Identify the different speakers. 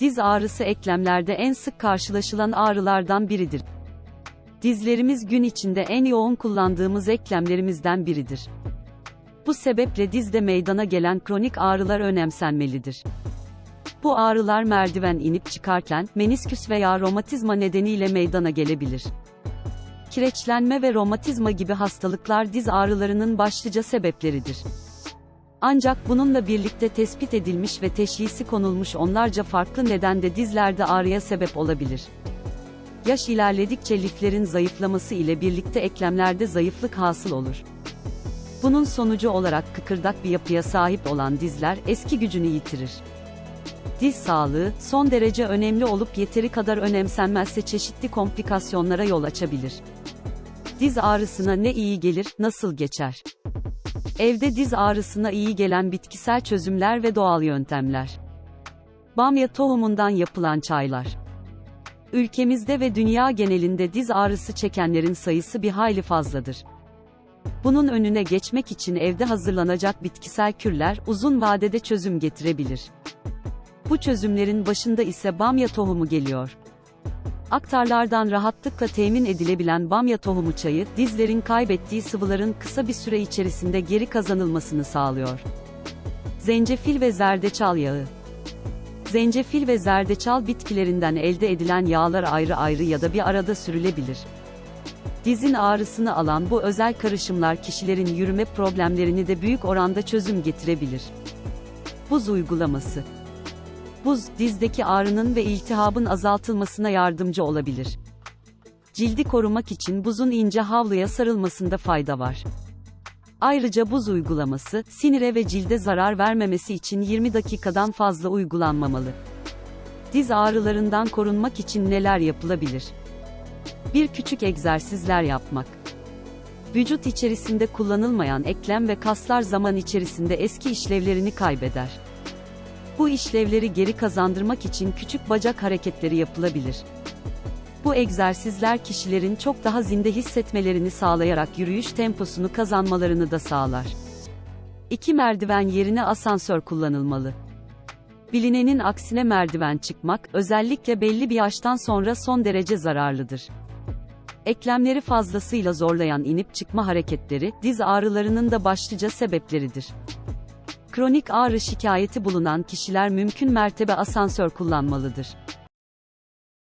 Speaker 1: Diz ağrısı eklemlerde en sık karşılaşılan ağrılardan biridir. Dizlerimiz gün içinde en yoğun kullandığımız eklemlerimizden biridir. Bu sebeple dizde meydana gelen kronik ağrılar önemsenmelidir. Bu ağrılar merdiven inip çıkarken, menisküs veya romatizma nedeniyle meydana gelebilir. Kireçlenme ve romatizma gibi hastalıklar diz ağrılarının başlıca sebepleridir. Ancak bununla birlikte tespit edilmiş ve teşhisi konulmuş onlarca farklı neden de dizlerde ağrıya sebep olabilir. Yaş ilerledikçe liflerin zayıflaması ile birlikte eklemlerde zayıflık hasıl olur. Bunun sonucu olarak kıkırdak bir yapıya sahip olan dizler eski gücünü yitirir. Diz sağlığı son derece önemli olup yeteri kadar önemsenmezse çeşitli komplikasyonlara yol açabilir. Diz ağrısına ne iyi gelir, nasıl geçer? Evde diz ağrısına iyi gelen bitkisel çözümler ve doğal yöntemler. Bamya tohumundan yapılan çaylar. Ülkemizde ve dünya genelinde diz ağrısı çekenlerin sayısı bir hayli fazladır. Bunun önüne geçmek için evde hazırlanacak bitkisel kürler uzun vadede çözüm getirebilir. Bu çözümlerin başında ise bamya tohumu geliyor. Aktarlardan rahatlıkla temin edilebilen bamya tohumu çayı, dizlerin kaybettiği sıvıların kısa bir süre içerisinde geri kazanılmasını sağlıyor. Zencefil ve zerdeçal yağı Zencefil ve zerdeçal bitkilerinden elde edilen yağlar ayrı ayrı ya da bir arada sürülebilir. Dizin ağrısını alan bu özel karışımlar kişilerin yürüme problemlerini de büyük oranda çözüm getirebilir. Buz uygulaması Buz, dizdeki ağrının ve iltihabın azaltılmasına yardımcı olabilir. Cildi korumak için buzun ince havluya sarılmasında fayda var. Ayrıca buz uygulaması, sinire ve cilde zarar vermemesi için 20 dakikadan fazla uygulanmamalı. Diz ağrılarından korunmak için neler yapılabilir? Bir küçük egzersizler yapmak. Vücut içerisinde kullanılmayan eklem ve kaslar zaman içerisinde eski işlevlerini kaybeder. Bu işlevleri geri kazandırmak için küçük bacak hareketleri yapılabilir. Bu egzersizler kişilerin çok daha zinde hissetmelerini sağlayarak yürüyüş temposunu kazanmalarını da sağlar. İki merdiven yerine asansör kullanılmalı. Bilinenin aksine merdiven çıkmak, özellikle belli bir yaştan sonra son derece zararlıdır. Eklemleri fazlasıyla zorlayan inip çıkma hareketleri, diz ağrılarının da başlıca sebepleridir. Kronik ağrı şikayeti bulunan kişiler mümkün mertebe asansör kullanmalıdır.